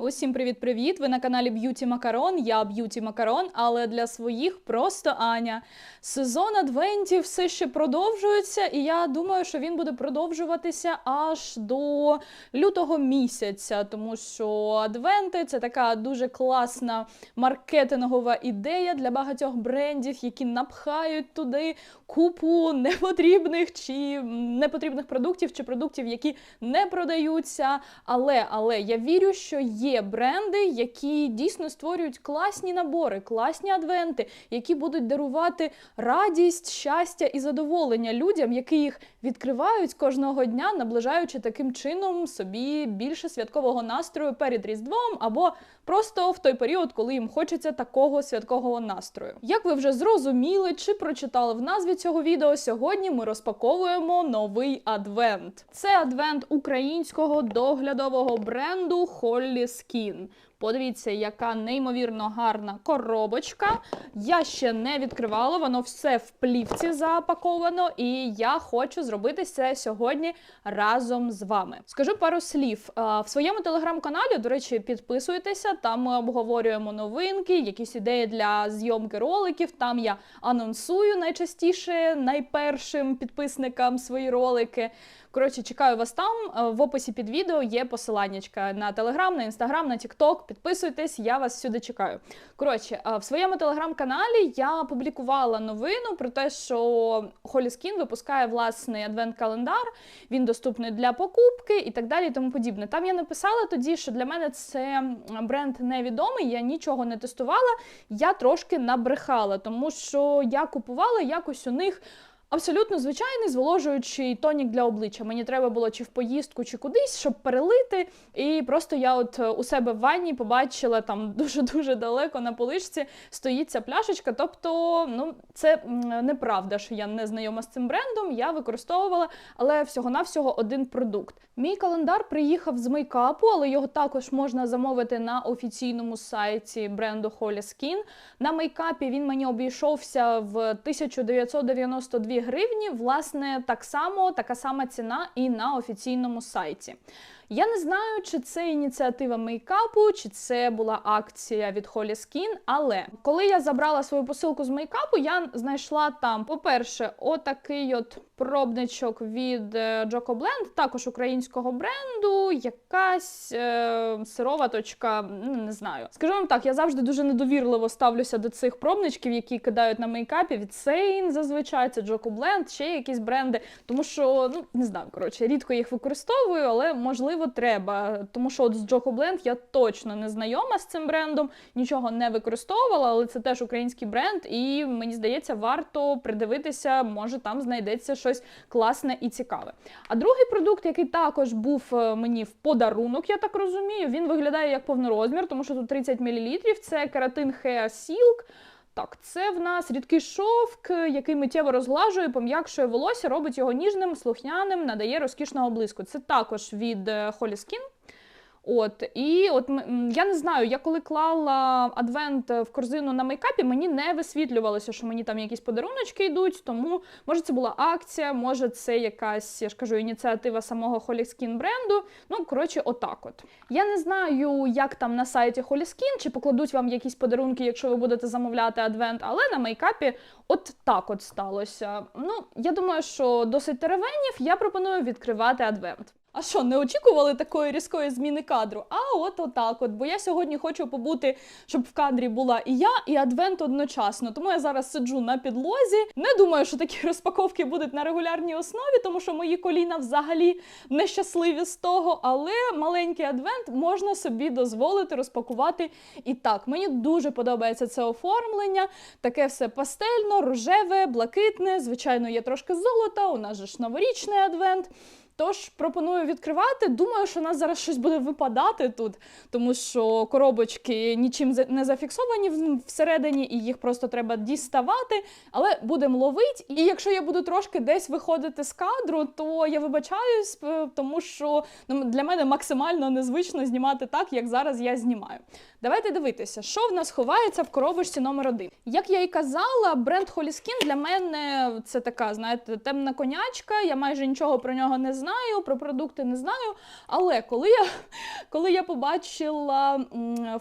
Усім привіт-привіт! Ви на каналі Б'юті Макарон. Я Б'юті Макарон, але для своїх просто Аня. Сезон адвентів все ще продовжується, і я думаю, що він буде продовжуватися аж до лютого місяця, тому що адвенти це така дуже класна маркетингова ідея для багатьох брендів, які напхають туди купу непотрібних чи непотрібних продуктів, чи продуктів, які не продаються. Але, але я вірю, що є бренди, які дійсно створюють класні набори, класні адвенти, які будуть дарувати радість, щастя і задоволення людям, які їх відкривають кожного дня, наближаючи таким чином собі більше святкового настрою перед Різдвом або просто в той період, коли їм хочеться такого святкового настрою. Як ви вже зрозуміли чи прочитали в назві цього відео, сьогодні ми розпаковуємо новий адвент. Це адвент українського доглядового бренду Holly Skin. Подивіться, яка неймовірно гарна коробочка. Я ще не відкривала, воно все в плівці запаковано, і я хочу зробити це сьогодні разом з вами. Скажу пару слів. В своєму телеграм-каналі, до речі, підписуйтеся. Там ми обговорюємо новинки, якісь ідеї для зйомки роликів. Там я анонсую найчастіше найпершим підписникам свої ролики. Коротше, чекаю вас там. Е, В описі під відео є посиланнячка на телеграм, на інстаграм, на тікток. Підписуйтесь, я вас сюди чекаю. Коротше, е, в своєму телеграм-каналі я публікувала новину про те, що Holy Skin випускає власний адвент-календар. Він доступний для покупки і так далі, і тому подібне. Там я написала тоді, що для мене це бренд невідомий, я нічого не тестувала. Я трошки набрехала, тому що я купувала якось у них. Абсолютно звичайний зволожуючий тонік для обличчя. Мені треба було чи в поїздку, чи кудись, щоб перелити. І просто я от е, у себе в ванні побачила там дуже-дуже далеко на поличці стоїть ця пляшечка. Тобто, ну це неправда, що я не знайома з цим брендом. Я використовувала, але всього-навсього один продукт. Мій календар приїхав з мейкапу, але його також можна замовити на офіційному сайті бренду Holy Skin. На мейкапі він мені обійшовся в 1992 гривні. Власне, так само така сама ціна і на офіційному сайті. Я не знаю, чи це ініціатива мейкапу, чи це була акція від Holy Skin, але коли я забрала свою посилку з мейкапу, я знайшла там, по-перше, отакий от пробничок від е, Joko Blend, також українського бренду, якась е, сирова точка, ну, не знаю. Скажу вам так, я завжди дуже недовірливо ставлюся до цих пробничків, які кидають на мейкапі від Sein, зазвичай це Joko Blend, ще якісь бренди, тому що, ну, не знаю, коротше, рідко їх використовую, але можливо треба. Тому що от з Joko Blend я точно не знайома з цим брендом, нічого не використовувала, але це теж український бренд, і мені здається, варто придивитися, може там знайдеться щось класне і цікаве. А другий продукт, який також був е, мені в подарунок, я так розумію, він виглядає як повнорозмір, тому що тут 30 мл, це кератин Hair Silk. Так, це в нас рідкий шовк, який миттєво розглажує, пом'якшує волосся, робить його ніжним, слухняним, надає розкішного блиску. Це також від е, Holy Skin. От, і от я не знаю, я коли клала адвент в корзину на мейкапі, мені не висвітлювалося, що мені там якісь подаруночки йдуть. Тому може це була акція, може це якась, я ж кажу, ініціатива самого Skin бренду. Ну, коротше, отак от. Я не знаю, як там на сайті Skin, чи покладуть вам якісь подарунки, якщо ви будете замовляти адвент, але на мейкапі от так от сталося. Ну, я думаю, що досить теревенів, я пропоную відкривати адвент. А що, не очікували такої різкої зміни кадру? А от отак от. Бо я сьогодні хочу побути, щоб в кадрі була і я, і адвент одночасно. Тому я зараз сиджу на підлозі. Не думаю, що такі розпаковки будуть на регулярній основі, тому що мої коліна взагалі нещасливі з того. Але маленький адвент можна собі дозволити розпакувати і так. Мені дуже подобається це оформлення. Таке все пастельно, рожеве, блакитне. Звичайно, є трошки золота. У нас же ж новорічний адвент. Тож пропоную відкривати. Думаю, що у нас зараз щось буде випадати тут, тому що коробочки нічим не зафіксовані всередині, і їх просто треба діставати. Але будемо ловити. І якщо я буду трошки десь виходити з кадру, то я вибачаюсь, е, тому що ну, для мене максимально незвично знімати так, як зараз я знімаю. Давайте дивитися, що в нас ховається в коробочці номер один. Як я і казала, бренд Skin для мене це така, знаєте, темна конячка. Я майже нічого про нього не знаю. про продукти не знаю. Але коли я, коли я побачила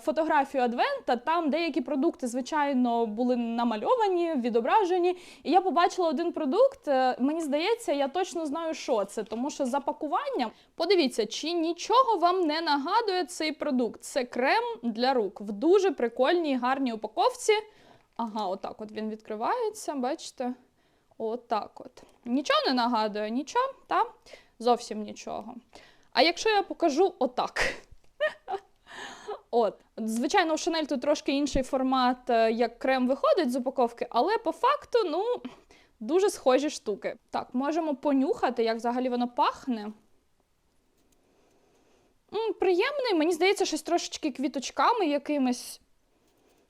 фотографію Адвента, там деякі продукти, звичайно, були намальовані, відображені. І я побачила один продукт. е, Мені здається, я точно знаю, що це, тому що за пакуванням, подивіться, чи нічого вам не нагадує цей продукт. Це крем для рук в дуже прикольній, гарній упаковці. Ага, отак от він відкривається, бачите? Отак от. Нічого не нагадує, нічого, та? Зовсім нічого. А якщо я покажу отак. От, звичайно, у Шанель тут трошки інший формат, е, як крем виходить з упаковки, але по факту, ну, дуже схожі штуки. Так, можемо понюхати, як взагалі воно пахне. Приємний, мені здається, щось трошечки квіточками якимись.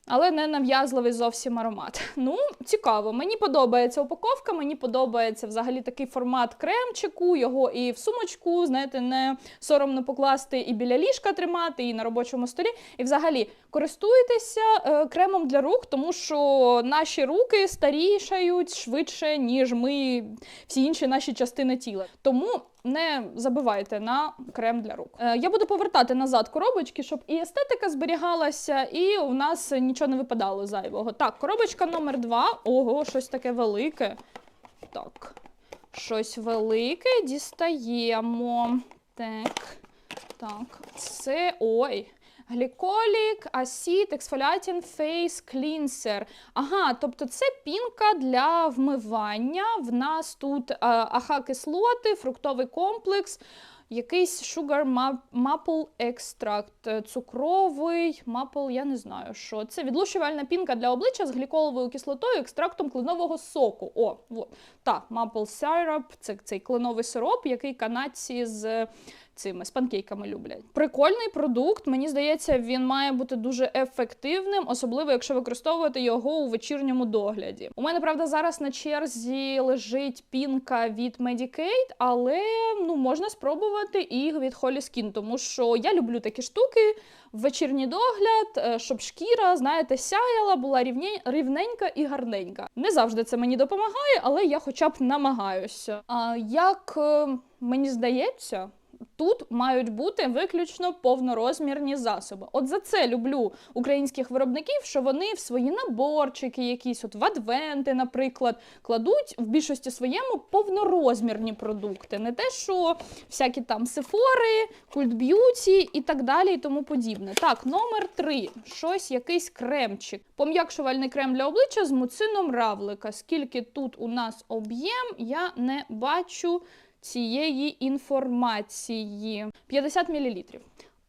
Але не нав'язливий зовсім аромат. Ну, цікаво. Мені подобається упаковка, мені подобається взагалі такий формат кремчику, його і в сумочку, знаєте, не соромно покласти і біля ліжка тримати, і на робочому столі. І взагалі користуйтеся е, кремом для рук, тому що наші руки старішають швидше, ніж ми всі інші наші частини тіла. Тому не забивайте на крем для рук. Е, я буду повертати назад коробочки, щоб і естетика зберігалася, і у нас нічого не випадало зайвого. Так, коробочка номер два. Ого, щось таке велике. Так, щось велике дістаємо. Так, так, це. Ой. Гліколік, асід, ексфоліатін фейс клінсер. Ага, тобто це пінка для вмивання. В нас тут е, аха-кислоти, фруктовий комплекс, якийсь sugar ma- maple екстракт, е, цукровий maple, я не знаю, що це. Відлущувальна пінка для обличчя з гліколовою кислотою, екстрактом кленового соку. О, во. Так, maple syrup, це цей кленовий сироп, який канадці з цими з панкейками люблять. Прикольний продукт. Мені здається, він має бути дуже ефективним, особливо якщо використовувати його у вечірньому догляді. У мене правда зараз на черзі лежить пінка від Medicaid, але ну можна спробувати і від Холі Скін, тому що я люблю такі штуки. Вечірній догляд, е, щоб шкіра, знаєте, сяяла, була рівненька і гарненька. Не завжди це мені допомагає, але я хоча б намагаюся. А як е, мені здається, Тут мають бути виключно повнорозмірні засоби. От за це люблю українських виробників, що вони в свої наборчики, якісь от в адвенти, наприклад, кладуть в більшості своєму повнорозмірні продукти. Не те, що всякі там сефори, культ б'юті і так далі, і тому подібне. Так, номер три. Щось, якийсь кремчик. Пом'якшувальний крем для обличчя з муцином равлика. Скільки тут у нас об'єм, я не бачу цієї інформації. 50 мл.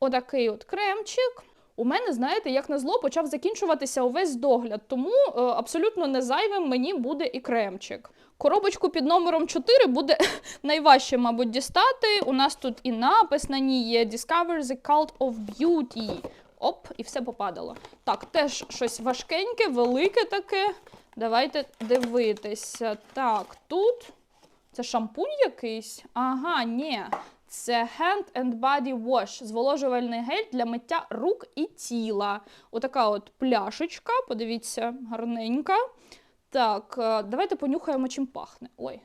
Отакий от кремчик. У мене, знаєте, як на зло, почав закінчуватися увесь догляд, тому е, абсолютно не зайвим мені буде і кремчик. Коробочку під номером 4 буде найважче, мабуть, дістати. У нас тут і напис на ній є Discover the Cult of Beauty. Оп, і все попадало. Так, теж щось важкеньке, велике таке. Давайте дивитися. Так, тут. Це шампунь якийсь? Ага, ні. Це Hand and Body Wash, зволожувальний гель для миття рук і тіла. Отака от пляшечка, подивіться, гарненька. Так, е, давайте понюхаємо, чим пахне. Ой.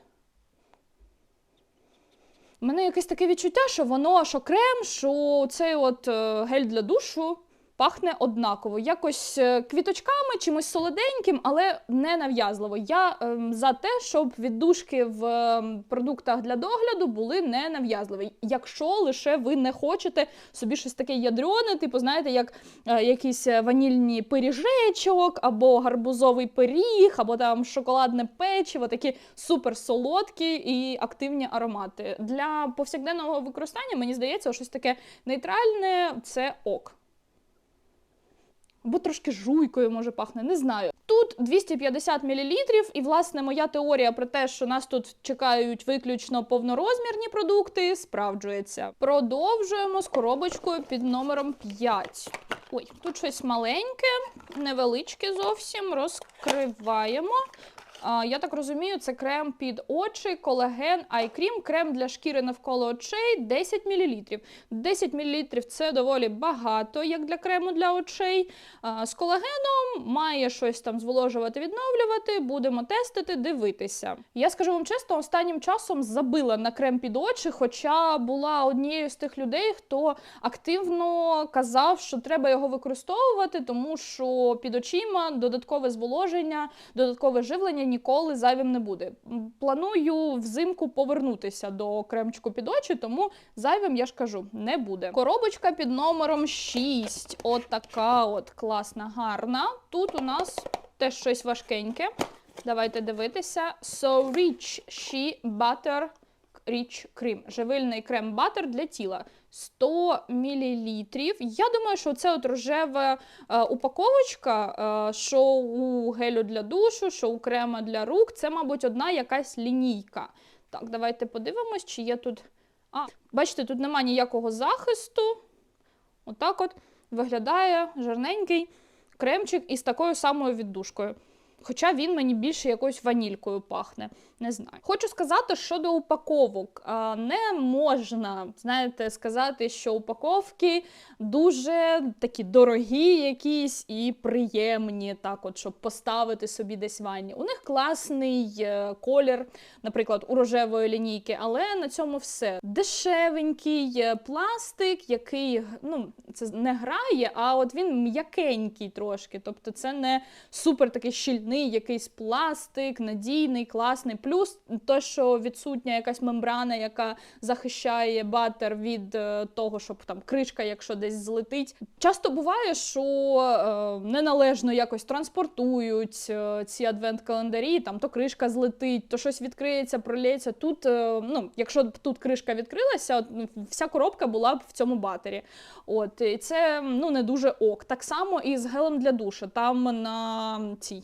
У мене якесь таке відчуття, що воно, що крем, що цей от е, гель для душу пахне однаково. Якось е, квіточками, чимось солоденьким, але не нав'язливо. Я ем, за те, щоб віддушки в ем, продуктах для догляду були не нав'язливі. Якщо лише ви не хочете собі щось таке ядрене, типу, знаєте, як е, якийсь е, ванільний пиріжечок, або гарбузовий пиріг, або там шоколадне печиво, такі супер солодкі і активні аромати. Для повсякденного використання, мені здається, щось таке нейтральне це ок. Бо трошки жуйкою може пахне, не знаю. Тут 250 мл, і власне моя теорія про те, що нас тут чекають виключно повнорозмірні продукти, справджується. Продовжуємо з коробочкою під номером 5. Ой, тут щось маленьке, невеличке зовсім. Розкриваємо. Я так розумію, це крем під очі, колаген, айкрім, крем для шкіри навколо очей 10 мл. 10 мл це доволі багато, як для крему для очей. З колагеном має щось там зволожувати, відновлювати. Будемо тестити, дивитися. Я скажу вам чесно, останнім часом забила на крем під очі, хоча була однією з тих людей, хто активно казав, що треба його використовувати, тому що під очима додаткове зволоження, додаткове живлення ніколи зайвим не буде. Планую взимку повернутися до кремчику під очі, тому зайвим я ж кажу, не буде. Коробочка під номером 6. От така от класна, гарна. Тут у нас теж щось важкеньке. Давайте дивитися. So Rich She Butter Rich Cream. Живильний крем-батер для тіла. 100 мл. Я думаю, що це от рожева е, упаковочка, е, що у гелю для душу, що у крема для рук. Це, мабуть, одна якась лінійка. Так, давайте подивимось, чи є тут. А, бачите, тут нема ніякого захисту. Отак от виглядає жирненький кремчик із такою самою віддушкою. Хоча він мені більше якоюсь ванількою пахне. Не знаю. Хочу сказати щодо упаковок. Не можна, знаєте, сказати, що упаковки дуже такі дорогі якісь і приємні, так от, щоб поставити собі десь ванні. У них класний е, колір, наприклад, у рожевої лінійки, але на цьому все. Дешевенький е, пластик, який ну, це не грає, а от він м'якенький трошки. Тобто це не супер такий щільний якийсь пластик, надійний, класний. Плюс те, що відсутня якась мембрана, яка захищає батер від е, того, щоб там кришка, якщо десь злетить. Часто буває, що е, неналежно якось транспортують е, ці адвент-календарі, там то кришка злетить, то щось відкриється, пролється. Тут, е, ну, якщо б тут кришка відкрилася, от, ну, вся коробка була б в цьому батері. От, і це ну, не дуже ок. Так само і з гелем для душу. Там на цій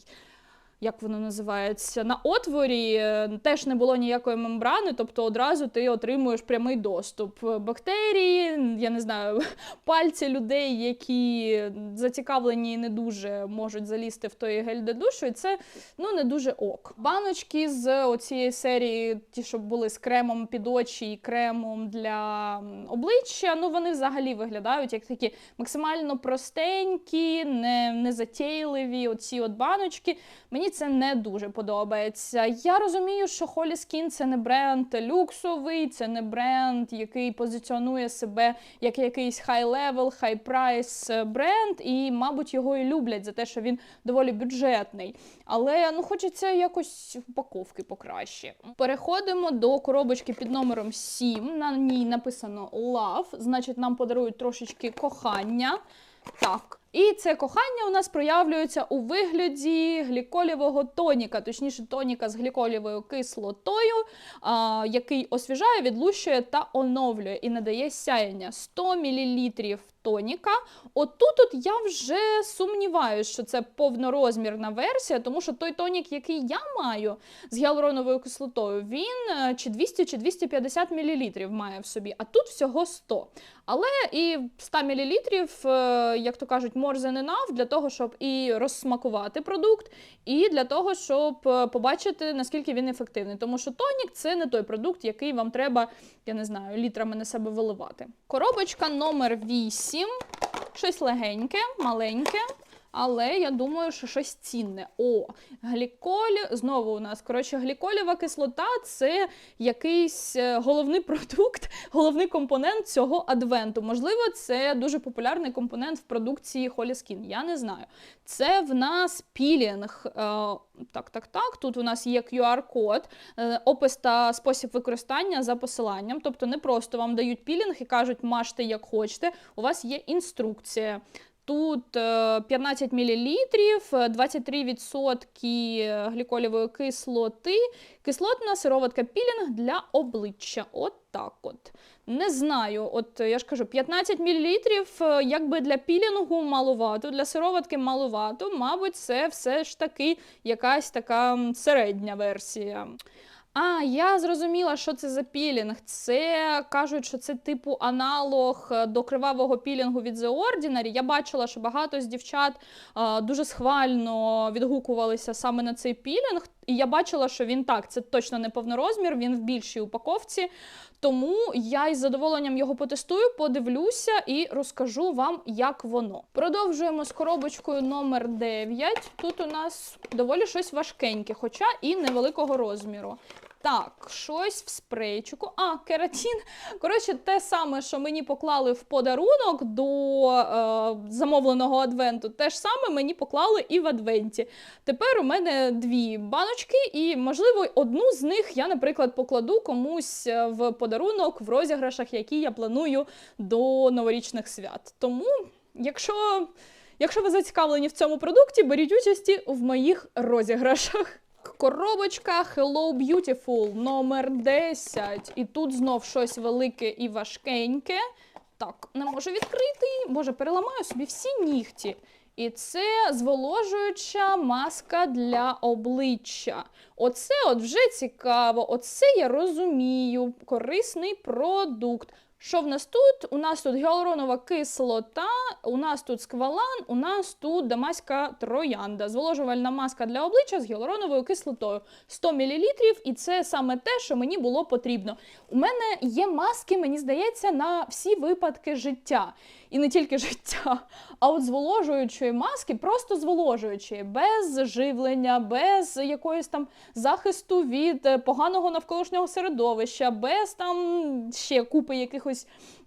як воно називається, на отворі е, теж не було ніякої мембрани, тобто одразу ти отримуєш прямий доступ. Бактерії, я не знаю, пальці людей, які зацікавлені і не дуже можуть залізти в той гель для душу, і це ну не дуже ок. Баночки з оцієї серії, ті, що були з кремом під очі і кремом для обличчя, ну вони взагалі виглядають як такі максимально простенькі, не, не затейливі. Оці от баночки. Мені це не дуже подобається. Я розумію, що Holy Skin це не бренд люксовий, це не бренд, який позиціонує себе як якийсь high-level, high-price бренд, і, мабуть, його і люблять за те, що він доволі бюджетний. Але ну хочеться якось упаковки покраще. Переходимо до коробочки під номером 7. На ній написано Love, значить, нам подарують трошечки кохання. Так. І це кохання у нас проявлюється у вигляді гліколівого тоніка, точніше, тоніка з гліколівою кислотою, а, який освіжає, відлущує та оновлює і надає сяєння 100 мл тоніка. Отут от я вже сумніваюся, що це повнорозмірна версія, тому що той тонік, який я маю з гіалуроновою кислотою, він е, чи 200, чи 250 мл має в собі, а тут всього 100. Але і 100 мл, е, як то кажуть, more для того, щоб і розсмакувати продукт, і для того, щоб е, побачити, наскільки він ефективний. Тому що тонік це не той продукт, який вам треба, я не знаю, літрами на себе виливати. Коробочка номер 8. Щось легеньке, маленьке. Але я думаю, що щось цінне. О, гліколь, знову у нас коротше, гліколєва кислота це якийсь е, головний продукт, головний компонент цього адвенту. Можливо, це дуже популярний компонент в продукції Skin, Я не знаю. Це в нас пілінг. Е, так, так, так. Тут у нас є QR-код, е, опис та спосіб використання за посиланням. Тобто не просто вам дають пілінг і кажуть, мажте як хочете. У вас є інструкція. Тут е, 15 мл, 23% гліколівої кислоти, кислотна сироватка пілінг для обличчя. От так от. Не знаю, от я ж кажу, 15 мл, якби для пілінгу маловато, для сироватки маловато. Мабуть, це все ж таки якась така середня версія. А, я зрозуміла, що це за пілінг. Це кажуть, що це типу аналог е, до кривавого пілінгу від The Ordinary. Я бачила, що багато з дівчат а, дуже схвально відгукувалися саме на цей пілінг. І я бачила, що він так, це точно не повнорозмір, він в більшій упаковці. Тому я із задоволенням його потестую, подивлюся і розкажу вам, як воно. Продовжуємо з коробочкою номер 9. Тут у нас доволі щось важкеньке, хоча і невеликого розміру. Так, щось в спрейчику. А, кератін. Коротше, те саме, що мені поклали в подарунок до е, замовленого адвенту, те ж саме мені поклали і в адвенті. Тепер у мене дві баночки, і, можливо, одну з них я, наприклад, покладу комусь е, в подарунок в розіграшах, які я планую до новорічних свят. Тому, якщо, якщо ви зацікавлені в цьому продукті, беріть участі в моїх розіграшах. Коробочка Hello Beautiful номер 10. І тут знов щось велике і важкеньке. Так, не можу відкрити. Боже, переламаю собі всі нігті. І це зволожуюча маска для обличчя. Оце от вже цікаво, оце я розумію. Корисний продукт. Що в нас тут? У нас тут гіалуронова кислота, у нас тут сквалан, у нас тут дамаська троянда. Зволожувальна маска для обличчя з гіалуроновою кислотою. 100 мл, і це саме те, що мені було потрібно. У мене є маски, мені здається, на всі випадки життя. І не тільки життя, а от зволожуючої маски, просто зволожуючої, без живлення, без якоїсь там захисту від е, поганого навколишнього середовища, без там ще купи якихось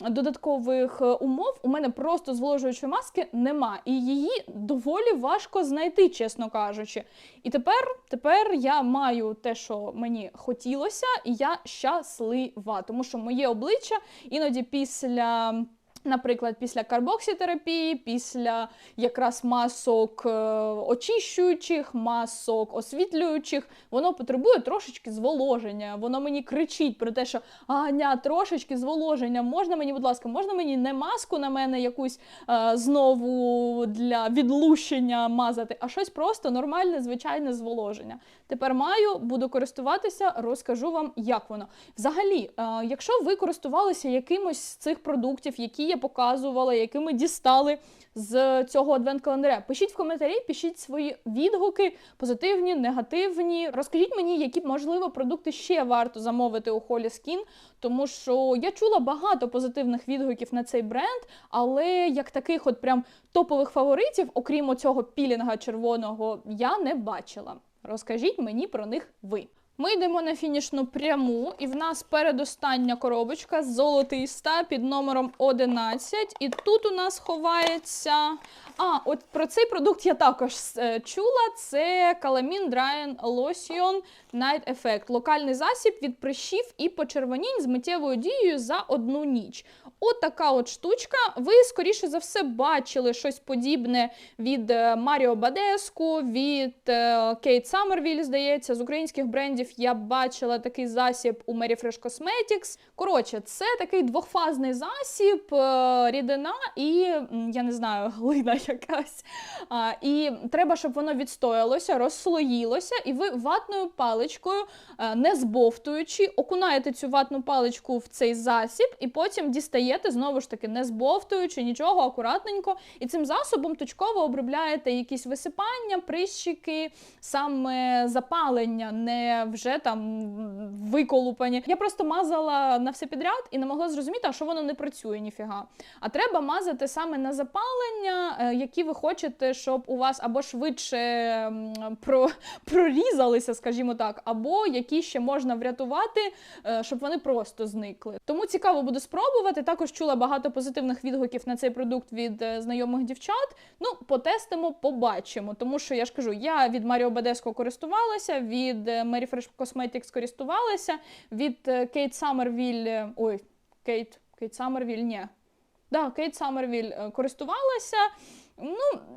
додаткових е, умов. У мене просто зволожуючої маски нема. І її доволі важко знайти, чесно кажучи. І тепер, тепер я маю те, що мені хотілося, і я щаслива, тому що моє обличчя іноді після. Наприклад, після карбоксітерапії, після якраз масок е, очищуючих, масок освітлюючих, воно потребує трошечки зволоження. Воно мені кричить про те, що Аня, трошечки зволоження. Можна мені, будь ласка, можна мені не маску на мене якусь е, знову для відлущення мазати, а щось просто нормальне, звичайне зволоження. Тепер маю, буду користуватися, розкажу вам, як воно. Взагалі, е, якщо ви користувалися якимось з цих продуктів, які я показувала, якими дістали з цього адвент-календаря, пишіть в коментарі, пишіть свої відгуки, позитивні, негативні. Розкажіть мені, які, можливо, продукти ще варто замовити у Holy Skin, тому що я чула багато позитивних відгуків на цей бренд, але як таких от прям топових фаворитів, окрім цього пілінга червоного, я не бачила. Розкажіть мені про них ви. Ми йдемо на фінішну пряму, і в нас передостання коробочка золотиста під номером 11. І тут у нас ховається. А, от про цей продукт я також е, чула. Це Calamine Dry Lotion Night Effect. Локальний засіб від прищів і почервонінь з миттєвою дією за одну ніч. От така от штучка. Ви, скоріше за все, бачили щось подібне від Маріо Бадеску, від Кейт Саммервіль, здається, з українських брендів я бачила такий засіб у Mary Fresh Cosmetics. Коротше, це такий двохфазний засіб, е, рідина і, я не знаю, глина якась. І треба, щоб воно відстоялося, розслоїлося, і ви ватною паличкою, е, не збовтуючи, окунаєте цю ватну паличку в цей засіб, і потім дістаєте, знову ж таки, не збовтуючи нічого, акуратненько. І цим засобом точково обробляєте якісь висипання, прищики, саме запалення, не вже там виколупані. Я просто мазала на все підряд і не могла зрозуміти, а що воно не працює ніфіга. А треба мазати саме на запалення, е, які ви хочете, щоб у вас або швидше про, прорізалися, скажімо так, або які ще можна врятувати, е, щоб вони просто зникли. Тому цікаво буде спробувати. Також чула багато позитивних відгуків на цей продукт від е, знайомих дівчат. Ну, потестимо, побачимо. Тому що я ж кажу, я від Маріо Бадеско користувалася, від Mary Fresh Cosmetics користувалася, від Кейт Саммервіль, ой, Кейт, Кейт Саммервіль, ні. Да, Кейт Саммервіль користувалася. Ну,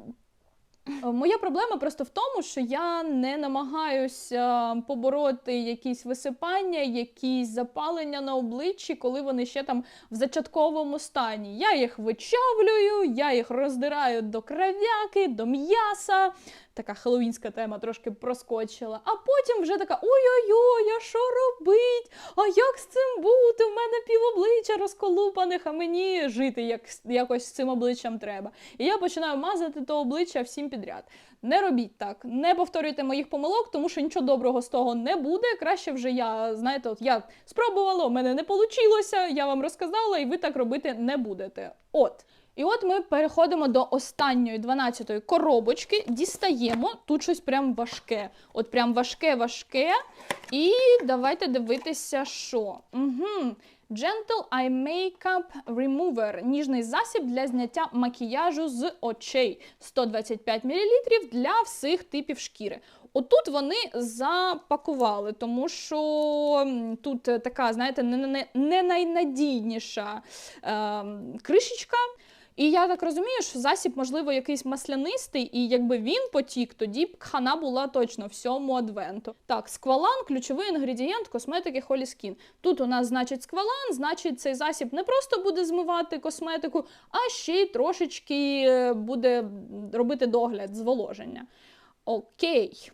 Моя проблема просто в тому, що я не намагаюся побороти якісь висипання, якісь запалення на обличчі, коли вони ще там в зачатковому стані. Я їх вичавлюю, я їх роздираю до кров'яки, до м'яса. Така хеллоуінська тема трошки проскочила. А потім вже така: ой-ой-ой, а що робить? А як з цим бути? У мене півобличчя розколупаних, а мені жити як, якось з цим обличчям треба. І я починаю мазати то обличчя всім підряд. Не робіть так, не повторюйте моїх помилок, тому що нічого доброго з того не буде. Краще вже я, знаєте, от я спробувала, у мене не вийшло, я вам розказала, і ви так робити не будете. От. І от ми переходимо до останньої 12-ї коробочки, дістаємо тут щось прям важке. От прям важке-важке. І давайте дивитися, що. Угу. Gentle Eye Makeup Remover ніжний засіб для зняття макіяжу з очей 125 мл для всіх типів шкіри. Отут вони запакували, тому що тут така, знаєте, не, не найнадійніша е, кришечка. І я так розумію, що засіб, можливо, якийсь маслянистий, і якби він потік, тоді б хана була точно всьому адвенту. Так, сквалан ключовий інгредієнт косметики Holy Skin. Тут у нас, значить, сквалан, значить, цей засіб не просто буде змивати косметику, а ще й трошечки е, буде робити догляд зволоження. Окей.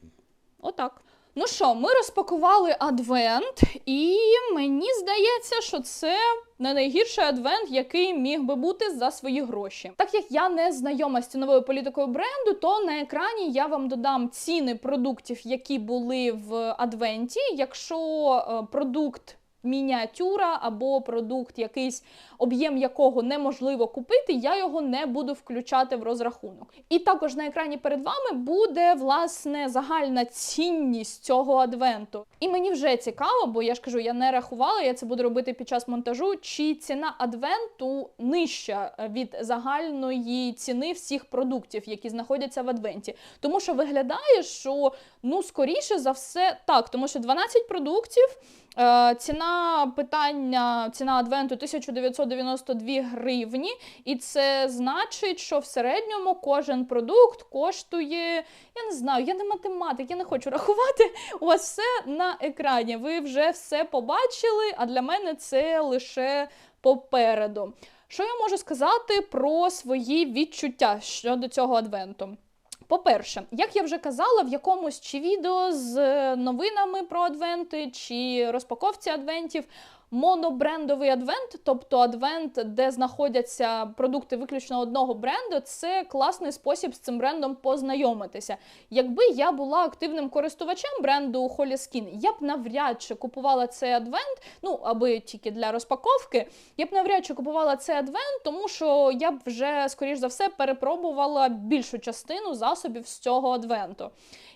Отак. Ну що, ми розпакували адвент, і мені здається, що це не найгірший адвент, який міг би бути за свої гроші. Так як я не знайома з ціновою політикою бренду, то на екрані я вам додам ціни продуктів, які були в адвенті. Якщо е, продукт мініатюра або продукт, якийсь об'єм якого неможливо купити, я його не буду включати в розрахунок. І також на екрані перед вами буде власне загальна цінність цього адвенту. І мені вже цікаво, бо я ж кажу, я не рахувала, я це буду робити під час монтажу. Чи ціна адвенту нижча від загальної ціни всіх продуктів, які знаходяться в адвенті. Тому що виглядає, що ну скоріше за все так, тому що 12 продуктів. Е, ціна питання, ціна адвенту 1992 гривні, і це значить, що в середньому кожен продукт коштує, я не знаю, я не математик, я не хочу рахувати. У вас все на екрані. Ви вже все побачили, а для мене це лише попереду. Що я можу сказати про свої відчуття щодо цього адвенту? По-перше, як я вже казала, в якомусь чи відео з новинами про адвенти, чи розпаковці адвентів, монобрендовий адвент, тобто адвент, де знаходяться продукти виключно одного бренду, це класний спосіб з цим брендом познайомитися. Якби я була активним користувачем бренду Skin, я б навряд чи купувала цей адвент, ну аби тільки для розпаковки, я б навряд чи купувала цей адвент, тому що я б вже, скоріш за все, перепробувала більшу частину засобів з цього адвенту.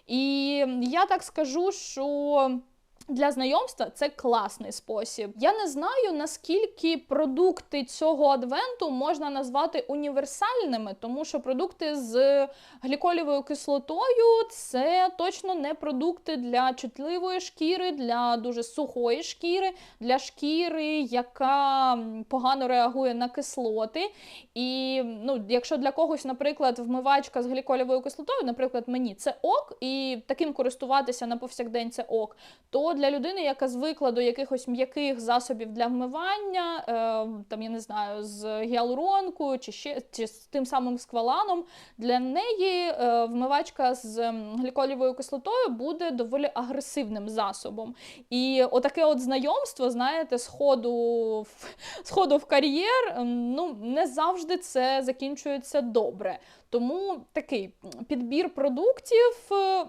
І я так скажу, що. Для знайомства це класний спосіб. Я не знаю, наскільки продукти цього адвенту можна назвати універсальними, тому що продукти з гліколівою кислотою це точно не продукти для чутливої шкіри, для дуже сухої шкіри, для шкіри, яка погано реагує на кислоти. І ну, якщо для когось, наприклад, вмивачка з гліколівою кислотою, наприклад, мені це ок, і таким користуватися на повсякдень це ок, то для людини, яка звикла до якихось м'яких засобів для вмивання, е, там я не знаю, з гіалуронкою чи ще чи з тим самим скваланом, для неї е, вмивачка з гліколівою кислотою буде доволі агресивним засобом. І отаке от знайомство, знаєте, сходу в сходу в кар'єр, ну не завжди це закінчується добре. Тому такий підбір продуктів, е,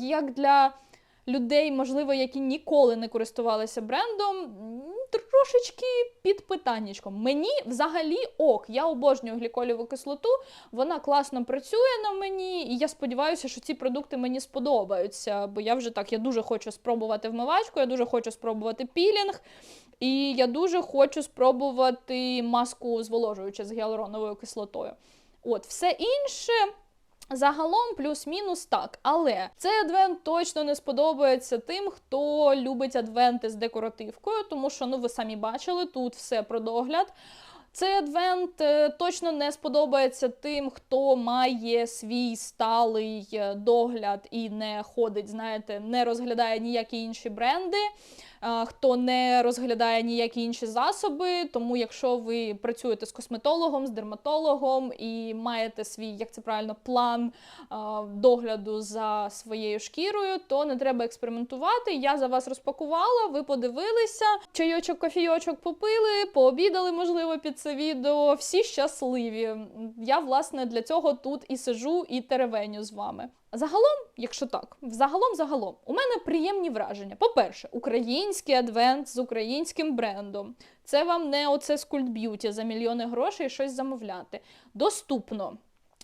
як для людей, можливо, які ніколи не користувалися брендом, трошечки під питаннячком. Мені взагалі ок, я обожнюю гліколіву кислоту, вона класно працює на мені, і я сподіваюся, що ці продукти мені сподобаються. Бо я вже так, я дуже хочу спробувати вмивачку, я дуже хочу спробувати пілінг. І я дуже хочу спробувати маску зволожуючу з гіалуроновою кислотою. От, все інше. Загалом плюс-мінус так, але цей адвент точно не сподобається тим, хто любить адвенти з декоративкою, тому що, ну ви самі бачили, тут все про догляд. Цей адвент е, точно не сподобається тим, хто має свій сталий е, догляд і не ходить, знаєте, не розглядає ніякі інші бренди. Хто не розглядає ніякі інші засоби, тому якщо ви працюєте з косметологом, з дерматологом і маєте свій, як це правильно, план догляду за своєю шкірою, то не треба експериментувати. Я за вас розпакувала, ви подивилися, чайочок, кофійочок попили, пообідали, можливо, під це відео. Всі щасливі. Я, власне, для цього тут і сижу, і теревеню з вами. Загалом, якщо так, взагалом, загалом, у мене приємні враження. По-перше, український адвент з українським брендом. Це вам не оце Cult Beauty за мільйони грошей щось замовляти. Доступно.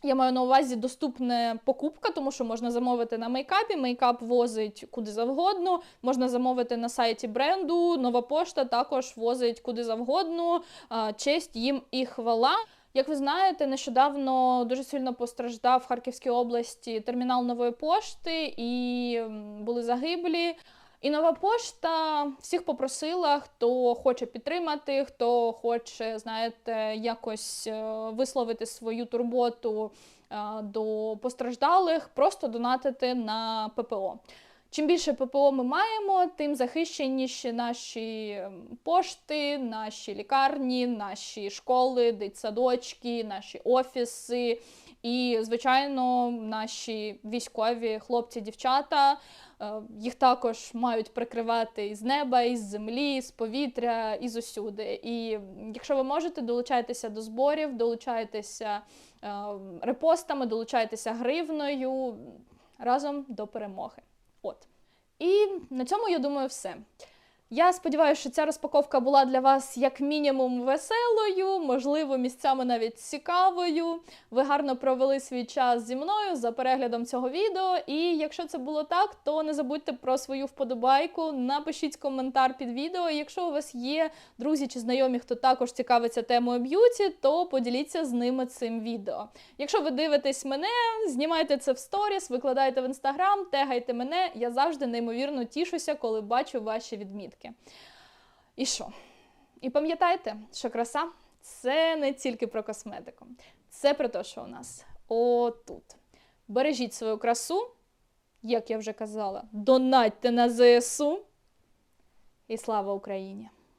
Я маю на увазі доступна покупка, тому що можна замовити на мейкапі. Мейкап возить куди завгодно. Можна замовити на сайті бренду. Нова пошта також возить куди завгодно. Честь їм і хвала. Як ви знаєте, нещодавно дуже сильно постраждав в Харківській області термінал нової пошти і були загиблі. І нова пошта всіх попросила, хто хоче підтримати, хто хоче, знаєте, якось е, висловити свою турботу е, до постраждалих, просто донатити на ППО. Чим більше ППО ми маємо, тим захищеніші наші ем, пошти, наші лікарні, наші школи, дитсадочки, наші офіси. І, звичайно, наші військові хлопці, дівчата е, їх також мають прикривати із неба, із землі, з повітря, із усюди. І якщо ви можете, долучайтеся до зборів, долучайтеся е, репостами, долучайтеся гривною разом до перемоги. От. І на цьому я думаю, все. Я сподіваюся, що ця розпаковка була для вас як мінімум веселою, можливо, місцями навіть цікавою. Ви гарно провели свій час зі мною за переглядом цього відео. І якщо це було так, то не забудьте про свою вподобайку, напишіть коментар під відео. Якщо у вас є друзі чи знайомі, хто також цікавиться темою б'юті, то поділіться з ними цим відео. Якщо ви дивитесь мене, знімайте це в сторіс, викладайте в інстаграм, тегайте мене. Я завжди неймовірно тішуся, коли бачу ваші відмітки. І що? І пам'ятайте, що краса це не тільки про косметику, це про те, що у нас отут. Бережіть свою красу, як я вже казала, донатьте на ЗСУ. І слава Україні!